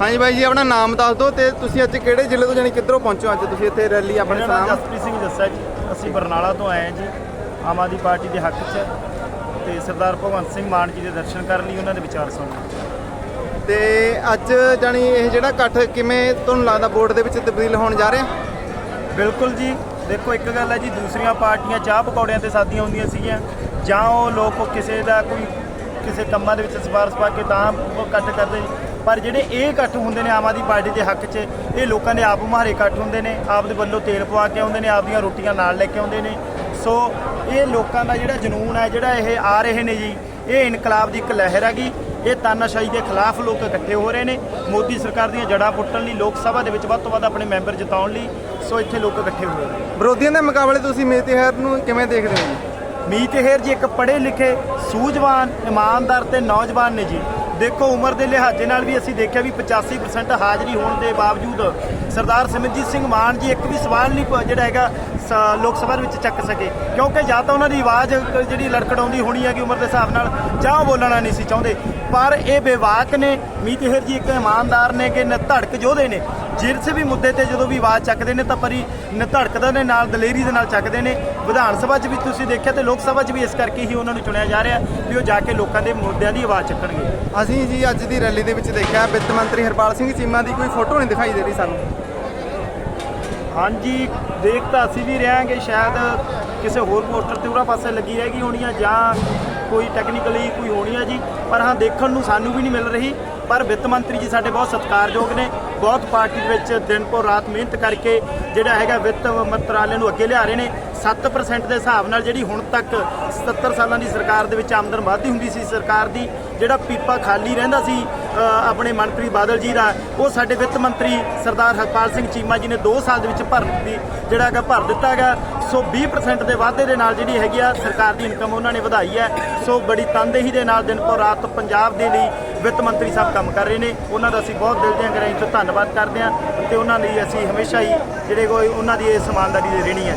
ਹਾਂਜੀ ਬਾਈ ਜੀ ਆਪਣਾ ਨਾਮ ਦੱਸ ਦਿਓ ਤੇ ਤੁਸੀਂ ਅੱਜ ਕਿਹੜੇ ਜ਼ਿਲ੍ਹੇ ਤੋਂ ਜਾਨੀ ਕਿੱਧਰੋਂ ਪਹੁੰਚੇ ਅੱਜ ਤੁਸੀਂ ਇੱਥੇ ਰੈਲੀ ਆਪਣੇ ਮੇਰਾ ਨਾਮ ਸਲਾਮ ਜਸਪ੍ਰੀਤ ਸਿੰਘ ਜੱਸਾ ਜੀ। ਅਸੀਂ ਬਰਨਾਲਾ ਤੋਂ ਆਏ ਹਾਂ ਜੀ ਆਮ ਆਦਮੀ ਪਾਰਟੀ ਦੇ ਹੱਕ 'ਚ। ਤੇ ਸਰਦਾਰ ਭਗਵੰਤ ਸਿੰਘ ਮਾਨ ਜੀ ਦੇ ਦਰਸ਼ਨ ਕਰਨ ਲਈ ਉਹਨਾਂ ਦੇ ਵਿਚਾਰ ਸੁਣਨ ਤੇ ਅੱਜ ਜਾਨੀ ਇਹ ਜਿਹੜਾ ਇਕੱਠ ਕਿਵੇਂ ਤੁਹਾਨੂੰ ਲੱਗਦਾ ਵੋਟ ਦੇ ਵਿੱਚ ਤਬਦੀਲ ਹੋਣ ਜਾ ਰਿਹਾ? ਬਿਲਕੁਲ ਜੀ। ਦੇਖੋ ਇੱਕ ਗੱਲ ਹੈ ਜੀ ਦੂਸਰੀਆਂ ਪਾਰਟੀਆਂ ਚਾਹ ਪਕੌੜਿਆਂ ਤੇ ਸਾਦੀਆਂ ਹੁੰਦੀਆਂ ਸੀਗੀਆਂ। ਜਾਂ ਉਹ ਲੋਕ ਕਿਸੇ ਦਾ ਕੋਈ ਕਿਸੇ ਕੰਮਾਂ ਦੇ ਵਿੱਚ ਸਿਫਾਰਸ਼ ਪਾ ਕੇ ਤਾਂ ਉਹ ਇਕੱਠ ਕਰਦੇ। ਪਰ ਜਿਹੜੇ ਇਹ ਇਕੱਠ ਹੁੰਦੇ ਨੇ ਆਮ ਆਦਮੀ ਪਾਰਟੀ ਦੇ ਹੱਕ 'ਚ ਇਹ ਲੋਕਾਂ ਦੇ ਆਪ ਮੁਹਾਰੇ ਇਕੱਠ ਹੁੰਦੇ ਨੇ ਆਪ ਦੇ ਵੱਲੋਂ ਤੇਲ ਪਵਾ ਕੇ ਆਉਂਦੇ ਨੇ ਆਪ ਦੀਆਂ ਰੋਟੀਆਂ ਨਾਲ ਲੈ ਕੇ ਆਉਂਦੇ ਨੇ। ਸੋ ਇਹ ਲੋਕਾਂ ਦਾ ਜਿਹੜਾ ਜਨੂਨ ਹੈ ਜਿਹੜਾ ਇਹ ਆ ਰਹੇ ਨੇ ਜੀ ਇਹ ਇਨਕਲਾਬ ਦੀ ਇੱਕ ਲਹਿਰ ਹੈਗੀ। ਇਹ ਤਾਨਾਸ਼ਾਹੀ ਦੇ ਖਿਲਾਫ ਲੋਕ ਇਕੱਠੇ ਹੋ ਰਹੇ ਨੇ। ਮੋਦੀ ਸਰਕਾਰ ਦੀਆਂ ਜੜ੍ਹਾਂ ਪੁੱਟਣ ਲਈ ਲੋਕ ਸਭਾ ਦੇ ਵਿੱਚ ਵੱਧ ਤੋਂ ਵੱਧ ਆਪਣੇ ਮੈਂਬਰ ਜਿਤਾਉਣ ਲਈ ਸੋ ਇੱਥੇ ਲੋਕ ਇਕੱਠੇ ਹੋਏ ਨੇ। ਵਿਰੋਧੀਆਂ ਦੇ ਮੁਕਾਬਲੇ ਤੁਸੀਂ ਮੇਤਿਹਾਰ ਨੂੰ ਕਿਵੇਂ ਦੇਖਦੇ ਹੋ? ਜੀ ਮੀਤ ਹੇਰ ਜੀ ਇੱਕ ਪੜ੍ਹੇ ਲਿਖੇ ਸੂਝਵਾਨ ਇਮਾਨਦਾਰ ਤੇ ਨੌਜਵਾਨ ਨੇ ਜੀ। ਦੇਖੋ, ਉਮਰ ਦੇ ਲਿਹਾਜ਼ੇ ਨਾਲ ਵੀ ਅਸੀਂ ਦੇਖਿਆ ਵੀ 85% ਹਾਜ਼ਰੀ ਹੋਣ ਦੇ ਬਾਵਜੂਦ ਸਰਦਾਰ ਸਿਮਰਜੀਤ ਸਿੰਘ ਮਾਨ ਜੀ ਇੱਕ ਵੀ ਸਵਾਲ ਨਹੀਂ ਪ- ਜਿਹੜਾ ਹੈਗਾ, ਸ- ਲੋਕ ਸਭਾ ਦੇ ਵਿੱਚ ਚੱਕ ਸਕੇ। ਕਿਉਂਕਿ ਜਾਂ ਤਾਂ ਉਹਨਾਂ ਦੀ ਆਵਾਜ਼ ਜਿਹੜੀ ਲੜਕੜਾਉਂਦੀ ਹੋਣੀ ਹੈ ਕਿ ਉਮਰ ਦੇ ਹਿਸਾਬ ਨਾਲ, ਜਾਂ ਬੋਲਣਾ ਨਹੀਂ ਸੀ ਚਾਹੁੰਦੇ। ਪਰ ਇਹ ਬੇਵਾਕ ਨੇ, ਮੀਤ ਹੇਰ ਜੀ ਇੱਕ ਇਮਾਨਦਾਰ ਨੇ ਕਿ ਧੜਕ ਯੋਧੇ ਨੇ। ਜਿਸ ਵੀ ਮੁੱਦੇ ਤੇ ਜਦੋਂ ਵੀ ਆਵਾਜ਼ ਚੱਕਦੇ ਨੇ ਤਾਂ ਪਰੀ ਧੜਕਦਾ ਦੇ ਨਾਲ, ਦਲੇਰੀ ਦੇ ਨਾਲ ਚੱਕਦੇ ਨੇ। ਵਿਧਾਨ ਸਭਾ 'ਚ ਵੀ ਤੁਸੀਂ ਦੇਖਿਆ ਤੇ ਲੋਕ ਸਭਾ 'ਚ ਵੀ ਇਸ ਕਰਕੇ ਹੀ ਉਹਨਾਂ ਨੂੰ ਚੁਣਿਆ ਜਾ ਰਿਹਾ ਵੀ ਉਹ ਜਾ ਕੇ ਲੋਕਾਂ ਦੇ ਮੁੱਦਿਆਂ ਦੀ ਆਵਾਜ਼ ਚੱਕਣਗੇ। ਅਸੀਂ ਜੀ ਅੱਜ ਦੀ ਰੈਲੀ ਦੇ ਵਿੱਚ ਦੇਖਿਆ ਵਿੱਤ ਮੰਤਰੀ ਹਰਪਾਲ ਸਿੰਘ ਚੀਮਾ ਦੀ ਕੋਈ ਫੋਟੋ ਨਹੀਂ ਦਿਖਾਈ ਦੇ ਰਹੀ ਸਾਨੂੰ। ਹਾਂਜੀ, ਦੇਖ ਤਾਂ ਅਸੀਂ ਵੀ ਰਹਾਂਗੇ, ਸ਼ਾਇਦ ਕਿਸੇ ਹੋਰ ਪੋਸਟਰ ਤੇ ਉਹਰਾ ਪਾਸੇ ਲੱਗੀ ਰਹਿ ਗਈ ਹੋਣੀ ਆ ਜਾਂ ਕੋਈ ਟੈਕਨੀਕਲੀ ਕੋਈ ਹੋਣੀ ਆ ਜੀ। ਪਰ ਹਾਂ, ਦੇਖਣ ਨੂੰ ਸਾਨੂੰ ਵੀ ਨਹੀਂ ਮਿਲ ਰਹੀ। ਪਰ ਵਿੱਤ ਮੰਤਰੀ ਜੀ ਸਾਡੇ ਬਹੁਤ ਸਤਿਕਾਰਯੋਗ ਨੇ। ਬਹੁਤ ਪਾਰਟੀ ਦੇ ਵਿੱਚ ਦਿਨ ਪੋ ਰਾਤ ਮਿਹਨਤ ਕਰਕੇ ਜਿਹੜਾ ਹੈਗਾ ਵਿੱਤ ਮੰਤਰਾਲੇ ਨੂੰ ਅੱਗੇ ਲਿਆ ਰਹੇ ਨੇ। 7% ਦੇ ਹਿਸਾਬ ਨਾਲ ਜਿਹੜੀ ਹੁਣ ਤੱਕ 77 ਸਾਲਾਂ ਦੀ ਸਰਕਾਰ ਦੇ ਵਿੱਚ ਆਮਦਨ ਵਧਦੀ ਹੁੰਦੀ ਸੀ, ਸਰਕਾਰ ਦੀ ਜਿਹੜਾ ਪੀਪਾ ਖਾਲੀ ਰਹਿੰਦਾ ਸੀ ਆਪਣੇ ਮਨਪ੍ਰੀਤ ਬਾਦਲ ਜੀ ਦਾ, ਉਹ ਸਾਡੇ ਵਿੱਤ ਮੰਤਰੀ ਸਰਦਾਰ ਹਰਪਾਲ ਸਿੰਘ ਚੀਮਾ ਜੀ ਨੇ 2 ਸਾਲ ਦੇ ਵਿੱਚ ਭਰ ਦੀ ਜਿਹੜਾ ਹੈਗਾ ਭਰ ਦਿੱਤਾ ਹੈਗਾ। ਸੋ 20% ਦੇ ਵਾਧੇ ਦੇ ਨਾਲ ਜਿਹੜੀ ਹੈਗੀ ਆ ਸਰਕਾਰ ਦੀ ਇਨਕਮ ਉਹਨਾਂ ਨੇ ਵਧਾਈ ਹੈ। ਸੋ ਬੜੀ ਤਨਦੇਹੀ ਦੇ ਨਾਲ ਦਿਨ ਪੋ ਰਾਤ ਪੰਜਾਬ ਦੇ ਲਈ ਵਿੱਤ ਮੰਤਰੀ ਸਾਹਿਬ ਕੰਮ ਕਰ ਰਹੇ ਨੇ। ਉਹਨਾਂ ਦਾ ਅਸੀਂ ਬਹੁਤ ਦਿਲ ਦੀਆਂ ਗਹਿਰਾਈਆਂ ਤੋਂ ਧੰਨਵਾਦ ਕਰਦੇ ਹਾਂ ਤੇ ਉਹਨਾਂ ਲਈ ਅਸੀਂ ਹਮੇਸ਼ਾ ਹੀ ਜਿਹੜੇ ਕੋਈ ਉਹਨਾਂ ਦੀ ਇਹ ਸਮਾਨਦਾਰੀ ਦੇ ਰਹਿਣੀ ਹੈ।